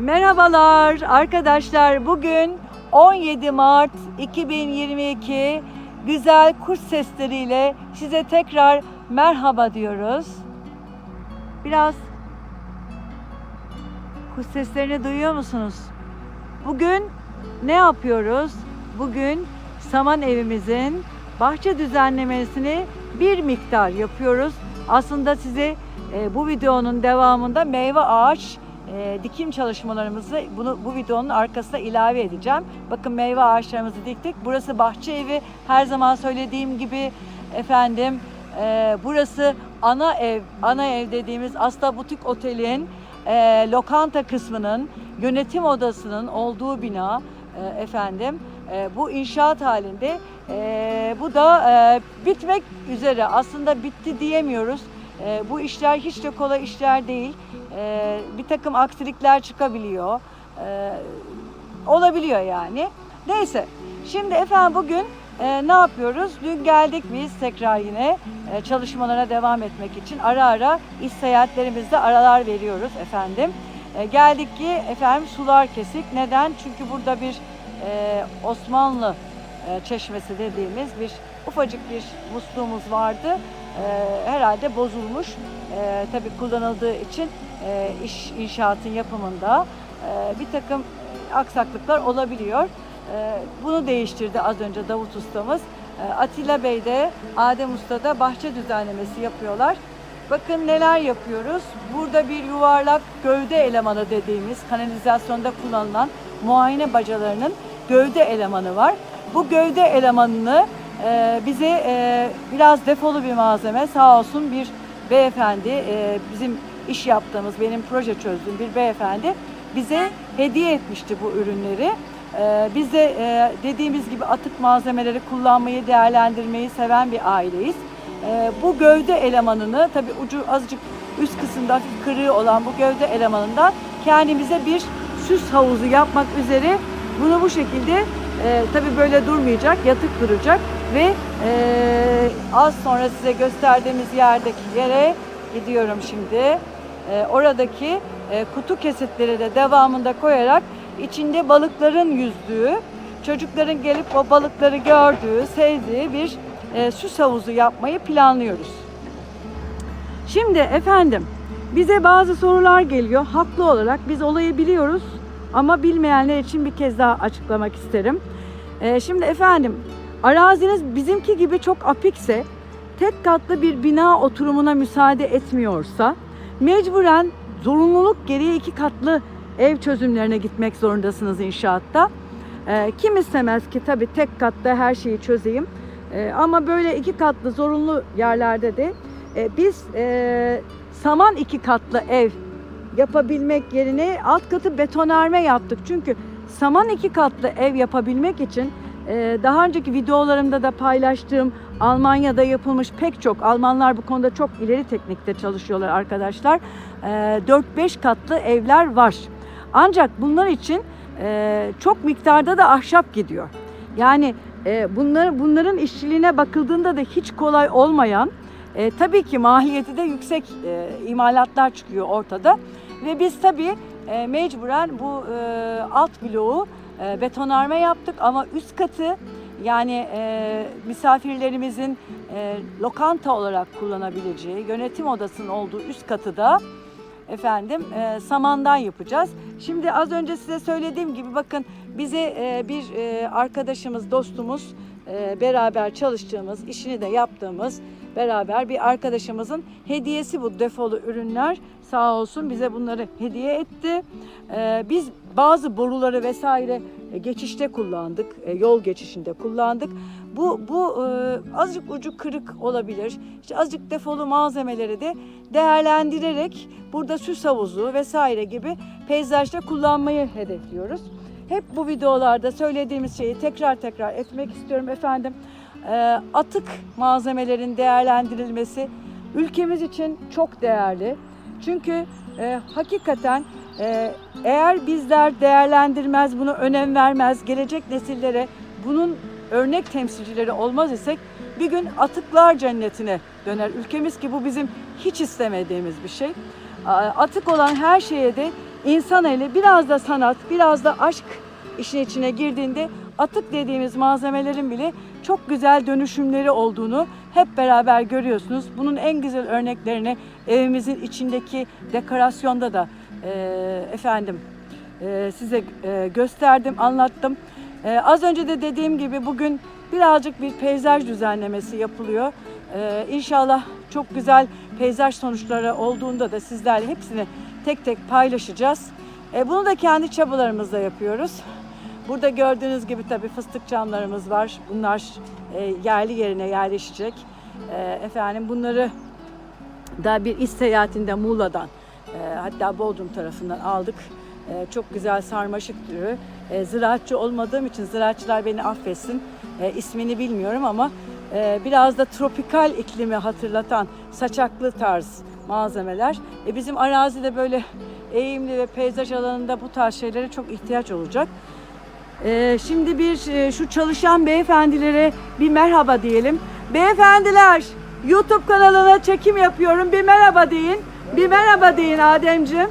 Merhabalar arkadaşlar. Bugün 17 Mart 2022 güzel kuş sesleriyle size tekrar merhaba diyoruz. Biraz kuş seslerini duyuyor musunuz? Bugün ne yapıyoruz? Bugün saman evimizin bahçe düzenlemesini bir miktar yapıyoruz. Aslında size e, bu videonun devamında meyve ağaç e, dikim çalışmalarımızı bunu bu videonun arkasına ilave edeceğim. Bakın meyve ağaçlarımızı diktik. Burası bahçe evi. Her zaman söylediğim gibi efendim e, burası ana ev. Ana ev dediğimiz Asta Butik Otel'in e, lokanta kısmının yönetim odasının olduğu bina e, efendim. E, bu inşaat halinde. E, bu da e, bitmek üzere. Aslında bitti diyemiyoruz. E, bu işler hiç de kolay işler değil. E, bir takım aksilikler çıkabiliyor. E, olabiliyor yani. Neyse. Şimdi efendim bugün e, ne yapıyoruz? Dün geldik biz tekrar yine e, çalışmalara devam etmek için ara ara iş seyahatlerimizde aralar veriyoruz efendim. E, geldik ki efendim sular kesik. Neden? Çünkü burada bir e, Osmanlı e, çeşmesi dediğimiz bir ufacık bir musluğumuz vardı. E, herhalde bozulmuş. E, tabii kullanıldığı için e, iş inşaatın yapımında e, bir takım aksaklıklar olabiliyor. E, bunu değiştirdi az önce Davut ustamız. E, Atilla Bey de Adem Usta da bahçe düzenlemesi yapıyorlar. Bakın neler yapıyoruz. Burada bir yuvarlak gövde elemanı dediğimiz kanalizasyonda kullanılan muayene bacalarının gövde elemanı var. Bu gövde elemanını e, bize e, biraz defolu bir malzeme sağ olsun bir beyefendi e, bizim iş yaptığımız benim proje çözdüğüm bir beyefendi bize hediye etmişti bu ürünleri. E, biz de e, dediğimiz gibi atık malzemeleri kullanmayı değerlendirmeyi seven bir aileyiz. E, bu gövde elemanını tabi ucu azıcık üst kısımda hafif kırığı olan bu gövde elemanından kendimize bir süs havuzu yapmak üzere bunu bu şekilde e, tabi böyle durmayacak, yatık duracak ve e, az sonra size gösterdiğimiz yerdeki yere gidiyorum şimdi. E, oradaki e, kutu kesitleri de devamında koyarak içinde balıkların yüzdüğü, çocukların gelip o balıkları gördüğü, sevdiği bir e, süs havuzu yapmayı planlıyoruz. Şimdi efendim bize bazı sorular geliyor. Haklı olarak biz olayı biliyoruz ama bilmeyenler için bir kez daha açıklamak isterim. Ee, şimdi efendim araziniz bizimki gibi çok apikse tek katlı bir bina oturumuna müsaade etmiyorsa mecburen zorunluluk gereği iki katlı ev çözümlerine gitmek zorundasınız inşaatta. Ee, kim istemez ki tabii tek katta her şeyi çözeyim. Ee, ama böyle iki katlı zorunlu yerlerde de e, biz e, saman iki katlı ev yapabilmek yerine alt katı betonarme yaptık. Çünkü saman iki katlı ev yapabilmek için e, daha önceki videolarımda da paylaştığım Almanya'da yapılmış pek çok Almanlar bu konuda çok ileri teknikte çalışıyorlar arkadaşlar. E, 4-5 katlı evler var. Ancak bunlar için e, çok miktarda da ahşap gidiyor. Yani e, bunların bunların işçiliğine bakıldığında da hiç kolay olmayan e, tabii ki maliyeti de yüksek e, imalatlar çıkıyor ortada ve biz tabii e, mecburen bu e, alt bloğu e, betonarme yaptık ama üst katı yani e, misafirlerimizin e, lokanta olarak kullanabileceği yönetim odasının olduğu üst katı da efendim e, samandan yapacağız. Şimdi az önce size söylediğim gibi bakın bize e, bir e, arkadaşımız, dostumuz e, beraber çalıştığımız, işini de yaptığımız beraber bir arkadaşımızın hediyesi bu defolu ürünler. Sağ olsun bize bunları hediye etti. E, biz bazı boruları vesaire e, geçişte kullandık, e, yol geçişinde kullandık. Bu bu e, azıcık ucu kırık olabilir. İşte azıcık defolu malzemeleri de değerlendirerek burada süs havuzu vesaire gibi peyzajda kullanmayı hedefliyoruz. Hep bu videolarda söylediğimiz şeyi tekrar tekrar etmek istiyorum efendim. E, atık malzemelerin değerlendirilmesi ülkemiz için çok değerli. Çünkü e, hakikaten e, eğer bizler değerlendirmez, bunu önem vermez, gelecek nesillere bunun örnek temsilcileri olmaz isek bir gün atıklar cennetine döner ülkemiz ki bu bizim hiç istemediğimiz bir şey. Atık olan her şeye de insan eli biraz da sanat, biraz da aşk işin içine girdiğinde atık dediğimiz malzemelerin bile çok güzel dönüşümleri olduğunu hep beraber görüyorsunuz. Bunun en güzel örneklerini evimizin içindeki dekorasyonda da e, efendim e, size e, gösterdim, anlattım. E, az önce de dediğim gibi bugün birazcık bir peyzaj düzenlemesi yapılıyor. E, inşallah çok güzel peyzaj sonuçları olduğunda da sizlerle hepsini tek tek paylaşacağız. E, bunu da kendi çabalarımızla yapıyoruz. Burada gördüğünüz gibi tabii fıstık camlarımız var. Bunlar e, yerli yerine yerleşecek. E, efendim bunları da bir iş seyahatinde Muğla'dan e, hatta Bodrum tarafından aldık. E, çok güzel sarmaşık türü. E, ziraatçı olmadığım için ziraatçılar beni affetsin. E, ismini bilmiyorum ama e, biraz da tropikal iklimi hatırlatan saçaklı tarz malzemeler. E, bizim arazide böyle eğimli ve peyzaj alanında bu tarz şeylere çok ihtiyaç olacak. Ee, şimdi bir e, şu çalışan beyefendilere bir merhaba diyelim. Beyefendiler, YouTube kanalına çekim yapıyorum. Bir merhaba deyin. Bir merhaba deyin Ademciğim.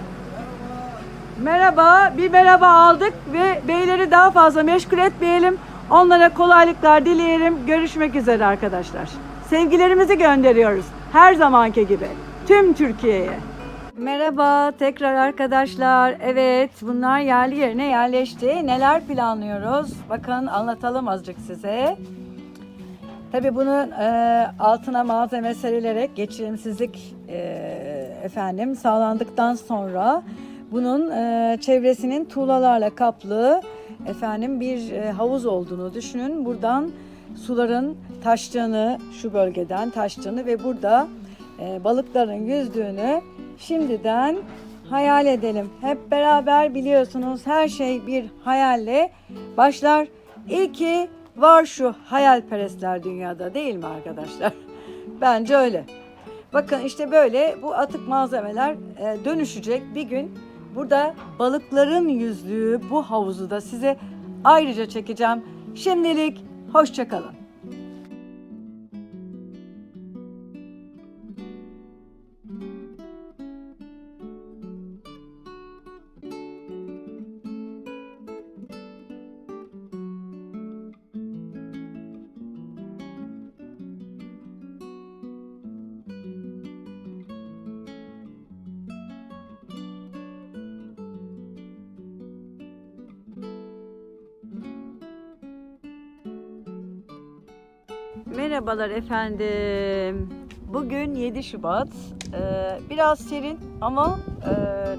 Merhaba, bir merhaba aldık ve beyleri daha fazla meşgul etmeyelim. Onlara kolaylıklar dileyelim. Görüşmek üzere arkadaşlar. Sevgilerimizi gönderiyoruz. Her zamanki gibi. Tüm Türkiye'ye. Merhaba tekrar arkadaşlar. Evet bunlar yerli yerine yerleşti. Neler planlıyoruz? Bakın anlatalım azıcık size. Tabii bunun e, altına malzeme serilerek geçirimsizlik e, efendim sağlandıktan sonra bunun e, çevresinin tuğlalarla kaplı efendim bir e, havuz olduğunu düşünün. Buradan suların taştığını şu bölgeden taştığını ve burada e, balıkların yüzdüğünü şimdiden hayal edelim. Hep beraber biliyorsunuz her şey bir hayalle başlar. İyi ki var şu hayalperestler dünyada değil mi arkadaşlar? Bence öyle. Bakın işte böyle bu atık malzemeler e, dönüşecek bir gün. Burada balıkların yüzdüğü bu havuzu da size ayrıca çekeceğim. Şimdilik hoşçakalın. Merhabalar efendim. Bugün 7 Şubat. Ee, biraz serin ama e,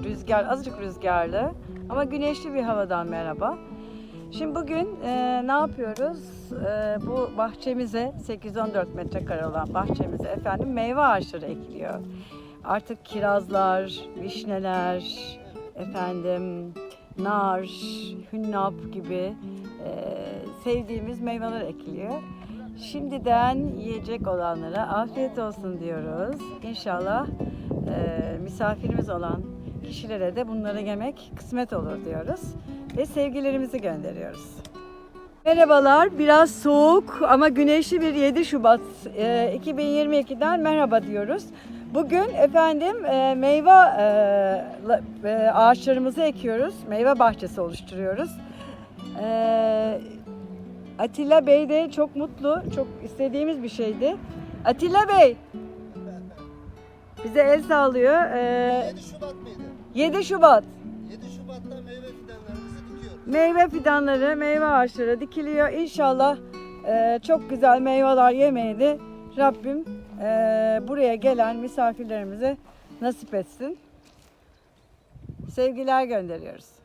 rüzgar, azıcık rüzgarlı ama güneşli bir havadan merhaba. Şimdi bugün e, ne yapıyoruz? E, bu bahçemize 814 metrekare olan bahçemize efendim meyve ağaçları ekiliyor. Artık kirazlar, vişneler, efendim nar, hünnap gibi e, sevdiğimiz meyveler ekiliyor. Şimdiden yiyecek olanlara afiyet olsun diyoruz. İnşallah e, misafirimiz olan kişilere de bunları yemek kısmet olur diyoruz. Ve sevgilerimizi gönderiyoruz. Merhabalar, biraz soğuk ama güneşli bir 7 Şubat e, 2022'den merhaba diyoruz. Bugün efendim e, meyve e, e, ağaçlarımızı ekiyoruz, meyve bahçesi oluşturuyoruz. E, Atilla Bey de çok mutlu, çok istediğimiz bir şeydi. Atilla Bey, bize el sağlıyor. E, 7 Şubat mıydı? 7 Şubat. 7 Şubat'ta meyve fidanlarımızı dikiyoruz. Meyve fidanları, meyve ağaçları dikiliyor. İnşallah e, çok güzel meyveler yemeyi de Rabbim e, buraya gelen misafirlerimize nasip etsin. Sevgiler gönderiyoruz.